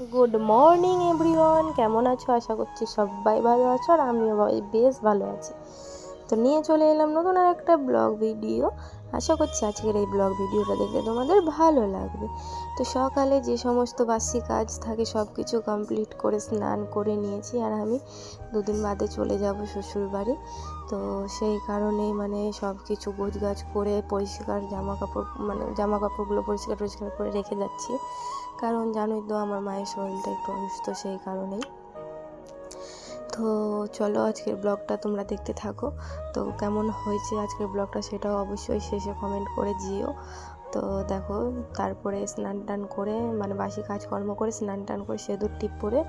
Good morning everyone কেমন আছো? আশা করছি সবাই ভালো আছো আর আমিও বেশ ভালো আছি। তো নিয়ে চলে এলাম নতুন আর একটা ব্লগ ভিডিও। আশা করছি আজকের এই ব্লগ ভিডিওটা দেখলে তোমাদের ভালো লাগবে। তো সকালে যে সমস্ত বাসি কাজ থাকে সব কিছু কমপ্লিট করে স্নান করে নিয়েছি আর আমি দুদিন বাদে চলে যাব শ্বশুর বাড়ি তো সেই কারণে মানে সব কিছু গোছগাছ করে পরিষ্কার জামা কাপড় মানে জামা কাপড়গুলো পরিষ্কার পরিষ্কার করে রেখে যাচ্ছি। কারণ জানোই তো আমার মায়ের শরীরটা একটু অসুস্থ সেই কারণেই। তো চলো আজকের ব্লগটা তোমরা দেখতে থাকো। তো কেমন হয়েছে আজকের ব্লগটা সেটাও অবশ্যই শেষে কমেন্ট করে দিও। তো দেখো, তারপরে স্নান টান করে মানে বাসি কাজকর্ম করে স্নান টান করে সেঁদুর টিপ পরে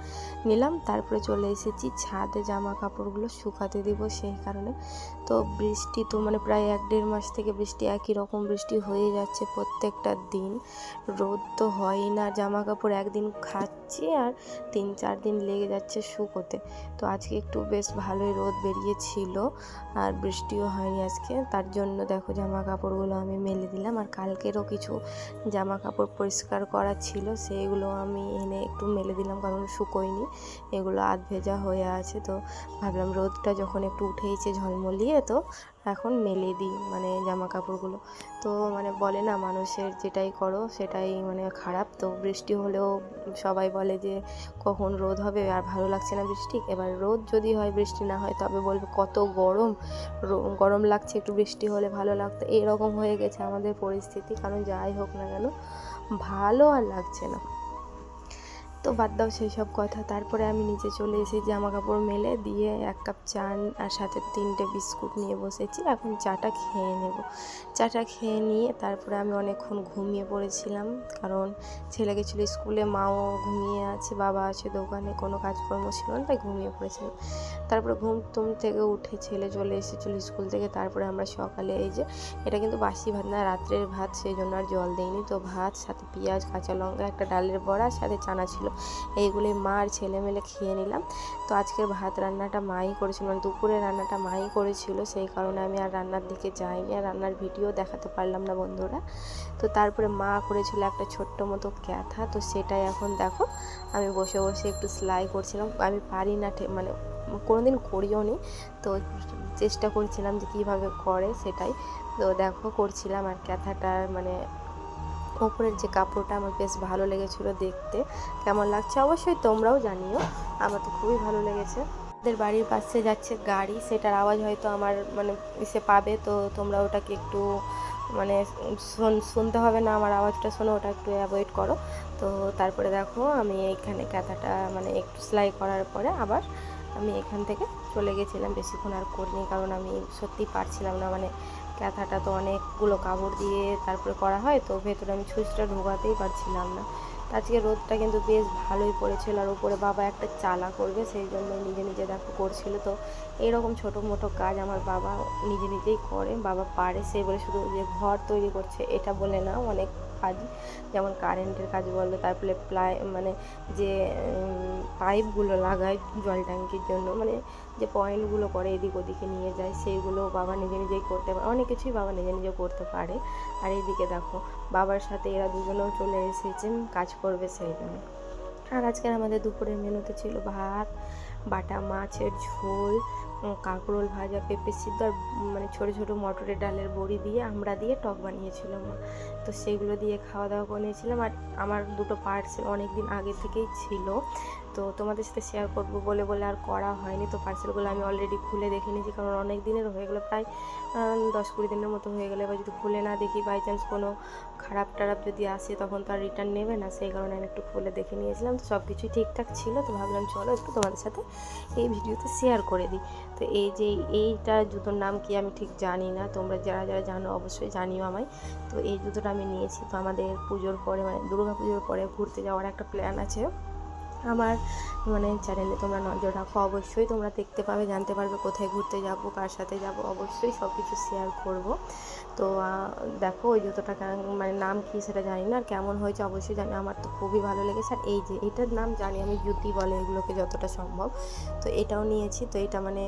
নিলাম। তারপরে চলে এসেছি ছাদে জামা কাপড়গুলো শুকাতে দিব সেই কারণে। তো বৃষ্টি তো মানে প্রায় এক দেড় মাস থেকে বৃষ্টি একই রকম বৃষ্টি হয়ে যাচ্ছে প্রত্যেকটা দিন। রোদ তো হয় না, জামা কাপড় একদিন খাচ্ছি আর তিন চার দিন লেগে যাচ্ছে শুকোতে। তো আজকে একটু বেশ ভালোই রোদ বেরিয়েছিল আর বৃষ্টিও হয়নি আজকে। তার জন্য দেখো জামা কাপড়গুলো আমি মেলে দিলাম আর কালকেরও কিছু জামা কাপড় পরিষ্কার করা ছিল, সেইগুলো আমি এনে একটু মেলে দিলাম, কারণ শুকোয়নি, এগুলো আধ ভেজা হয়ে আছে, তো ভাবলাম রোদটা যখন একটু উঠেইছে ঝলমলিয়ে, তো এখন মেলে দিই মানে জামা কাপড়গুলো তো মানে বলে না, মানুষের যেটাই করো সেটাই মানে খারাপ। তো বৃষ্টি হলেও সবাই বলে যে, কখন রোদ হবে? আর ভালো লাগছে না বৃষ্টি। এবার রোদ যদি হয়, বৃষ্টি না হয়, তবে বলবে, কত গরম। গরম লাগছে, একটু বৃষ্টি হলে ভালো লাগতো। এরকম হয়ে গেছে আমাদের পরিস্থিতি। কারণ যাই হোক না কেন, ভালো আর লাগছে না। তো বাদ দাও সেই সব কথা। তারপরে আমি নিচে চলে এসে জামা কাপড় মেলে দিয়ে এক কাপ চা আর সাথে তিনটে বিস্কুট নিয়ে বসেছি। এখন চাটা খেয়ে নেব। চাটা খেয়ে নিয়ে তারপরে আমি অনেকক্ষণ ঘুমিয়ে পড়েছিলাম কারণ ছেলে গেছিল স্কুলে, মাও ঘুমিয়ে আছে, বাবা আছে দোকানে, কোনো কাজকর্ম ছিল না, তাই ঘুমিয়ে পড়েছিলাম। তারপরে ঘুম তুম থেকে উঠে ছেলে চলে এসেছিল স্কুল থেকে, তারপরে আমরা সকালে এই যে, এটা কিন্তু বাসি ভাত না, রাত্রের ভাত, সেই জন্য আর জল দেয়নি তো ভাত, সাথে পেঁয়াজ, কাঁচা লঙ্কা, একটা ডালের বড়া, সাথে চানা ছিল। এইগুলি মা আর ছেলে মেলে খেয়ে নিলাম। তো আজকের ভাত রান্নাটা মাই করেছিল মানে দুপুরে রান্নাটা মাই করেছিল, সেই কারণে আমি আর রান্নার দিকে যাইনি, আর রান্নার ভিডিও দেখাতে পারলাম না বন্ধুরা। তো তারপরে মা করেছিল একটা ছোট্ট মতো ক্যাথা, তো সেটাই এখন দেখো, আমি বসে বসে একটু সেলাই করছিলাম, আমি পারি না মানে কোনোদিন করিও নি, তো চেষ্টা করছিলাম যে কীভাবে করে সেটাই। তো দেখো করছিলাম আর ক্যাথাটার মানে ওপরের যে কাপড়টা আমার বেশ ভালো লেগেছিলো দেখতে। কেমন লাগছে অবশ্যই তোমরাও জানিও। আমার তো খুবই ভালো লেগেছে। আমাদের বাড়ির পাশে যাচ্ছে গাড়ি, সেটার আওয়াজ হয়তো আমার মানে এসে পাবে, তো তোমরা ওটাকে একটু মানে শোন- শুনতে হবে না, আমার আওয়াজটা শোনো, ওটা একটু অ্যাভয়েড করো। তো তারপরে দেখো, আমি এইখানে কাঁথাটা মানে একটু সেলাই করার পরে আবার আমি এখান থেকে চলে গেছিলাম, বেশিক্ষণ আর করিনি, কারণ আমি সত্যি পারছিলাম না মানে ক্যাথাটা তো অনেকগুলো কাপড় দিয়ে তারপরে করা হয়, তো ভেতরে আমি ছুঁচটা ঢোকাতেই পারছিলাম না। আজকে রোদটা কিন্তু বেশ ভালোই পড়েছিল আর উপরে বাবা একটা চালা করবে, সেই জন্য নিজে নিজে দেখো করছিল। তো এরকম ছোটো মোটো কাজ আমার বাবা নিজে নিজেই করে, বাবা পারে সে বলে শুধু যে ঘর তৈরি করছে, এটা বলে না অনেক কাজ, যেমন কারেন্টের কাজ বলো, তারপরে প্লাই মানে যে পাইপগুলো লাগায় জল ট্যাঙ্কির জন্য মানে যে পয়েন্টগুলো করে এদিক ওদিকে নিয়ে যায়, সেইগুলো বাবা নিজে নিজেই করতে পারে অনেক কিছুই বাবা নিজে নিজে করতে পারে। আর এইদিকে দেখো, বাবার সাথে এরা দুজনেও চলে এসেছে, কাজ করবে সেই জন্য। আর আজকের আমাদের দুপুরের মেনুতে ছিল ভাত, বাটা মাছের ঝোল কাঁকরোল ভাজা, পেঁপে সিদ্ধ আর মানে ছোটো ছোটো মটরের ডালের বড়ি দিয়ে আমরা দিয়ে টক বানিয়েছিল মা। তো সেগুলো দিয়ে খাওয়া দাওয়া করে নিয়েছিলাম। আর আমার দুটো পার্সেল অনেক দিন আগে থেকেই ছিল। তো তোমাদের সাথে শেয়ার করব বলে বলে আর করা হয়নি। তো পার্সেলগুলো আমি অলরেডি খুলে দেখে নিয়েছি, কারণ অনেক দিনের হয়ে গেলো, প্রায় দশ কুড়ি দিনের মতো হয়ে গেলে। এবার যদি খুলে না দেখি বাই চান্স কোনো খারাপ টারাপ যদি আসে, তখন তো আর রিটার্ন নেবে না। সেই কারণে আমি একটু খুলে দেখে নিয়েছিলাম। তো সব কিছুই ঠিকঠাক ছিল, তো ভাবলাম চলো একটু তোমাদের সাথে এই ভিডিওতে শেয়ার করে দিই। তো এই যে এইটা জুতোর নাম কি আমি ঠিক জানি না। তোমরা যারা যারা জানো অবশ্যই জানিও আমায়। তো এই জুতোটা আমি নিয়েছি। তো আমাদের পুজোর পরে মানে দুর্গা পুজোর পরে ঘুরতে যাওয়ার একটা প্ল্যান আছে। আমার মানে চ্যানেলে তোমরা নজর রাখো। অবশ্যই তোমরা দেখতে পাবে, জানতে পারবে কোথায় ঘুরতে যাব, কার সাথে যাব। অবশ্যই সব কিছু শেয়ার করব। তো দেখো ওই জুতোটা মানে নাম কি সেটা জানি না, আর কেমন হয়েছে অবশ্যই জানি, আমার তো খুবই ভালো লেগেছে। আর এই যে, এটার নাম জানি আমি, জুতি বলে এগুলোকে যতটা সম্ভব। তো এটাও নিয়েছি, তো এটা মানে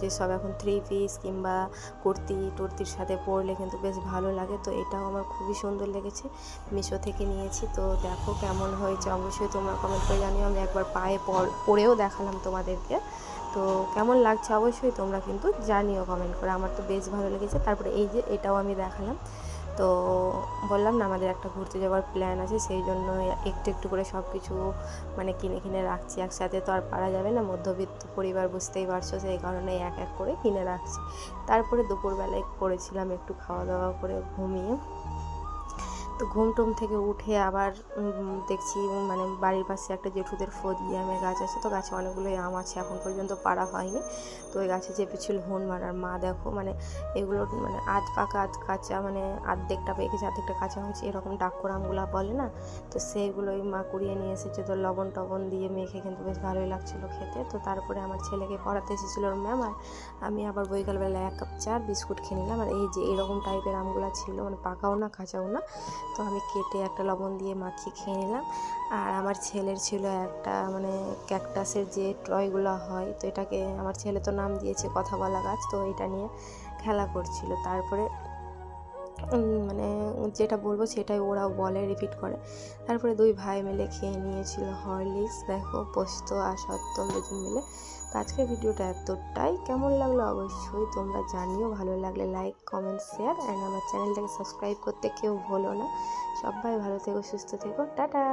যে সব এখন থ্রি পিস কিংবা কুর্তি, টুর্তির সাথে পরলে কিন্তু বেশ ভালো লাগে। তো এটাও আমার খুবই সুন্দর লেগেছে, মিশো থেকে নিয়েছি। তো দেখো কেমন হয়েছে, অবশ্যই তোমরা কমেন্ট করে জানিও। আমি একবার পায়ে পর- পরেও দেখালাম তোমাদেরকে। তো কেমন লাগছে অবশ্যই তোমরা কিন্তু জানিও কমেন্ট করে। আমার তো বেশ ভালো লেগেছে। তারপরে এই যে এটাও আমি দেখালাম। তো বললাম না, আমাদের একটা ঘুরতে যাওয়ার প্ল্যান আছে। সেই জন্য একটু একটু করে সব কিছু মানে কিনে কিনে রাখছি একসাথে। তো আর পারা যাবে না। মধ্যবিত্ত পরিবার বুঝতেই পারছ, সেই কারণে এক এক করে কিনে রাখছি। তারপরে দুপুরবেলায় করেছিলাম একটু খাওয়া দাওয়া করে ঘুমিয়ে। তো ঘুম টুম থেকে উঠে আবার দেখছি মানে বাড়ির পাশে একটা জেঠুদের ফজলি আমের গাছ আছে, তো গাছে অনেকগুলোই আম আছে, এখন পর্যন্ত পাড়া হয়নি। তো ওই গাছে চেপেছিল হন মারার মা দেখো মানে এগুলো মানে আধ পাকা, আধ কাঁচা মানে আর্ধেকটা পেয়ে গেছে আর্ধেকটা কাঁচা হয়েছে, এরকম ডাক্কর আমগুলো বলে না? তো সেইগুলোই মা কুড়িয়ে নিয়ে এসেছে, তো লবণ টবণ দিয়ে মেখে কিন্তু বেশ ভালোই লাগছিল খেতে। তো তারপরে আমার ছেলেকে পড়াতে এসেছিল ম্যাম, আর আমি আবার বৈকালবেলা এক কাপ চা বিস্কুট খেয়ে নিলাম। আর এই যে এরকম টাইপের আমগুলো ছিল মানে পাকাও না, কাঁচাও না তো আমি কেটে একটা লবণ দিয়ে মাখিয়ে খেয়ে নিলাম। আর আমার ছেলের ছিল একটা মানে ক্যাকটাসের যে ট্রয়গুলো হয়, তো এটাকে আমার ছেলে তো নাম দিয়েছে কথা বলা গাছ, তো এটা নিয়ে খেলা করছিল। তারপরে মানে যেটা বলব সেটাই ওরাও বলে রিপিট করে। তারপরে দুই ভাই মিলে খেয়ে নিয়েছিল হরলিক্স দেখো, পোস্ত আর সত্য দুজন মিলে। তো আজকের ভিডিওটা এতটাই। কেমন লাগল অবশ্যই তোমরা জানিও। ভালো লাগলে লাইক কমেন্ট শেয়ার অ্যান্ড আমার চ্যানেলটাকে সাবস্ক্রাইব করতে কেউ ভুলো না। সবাই ভালো থেকো, সুস্থ থেকো। টাটা!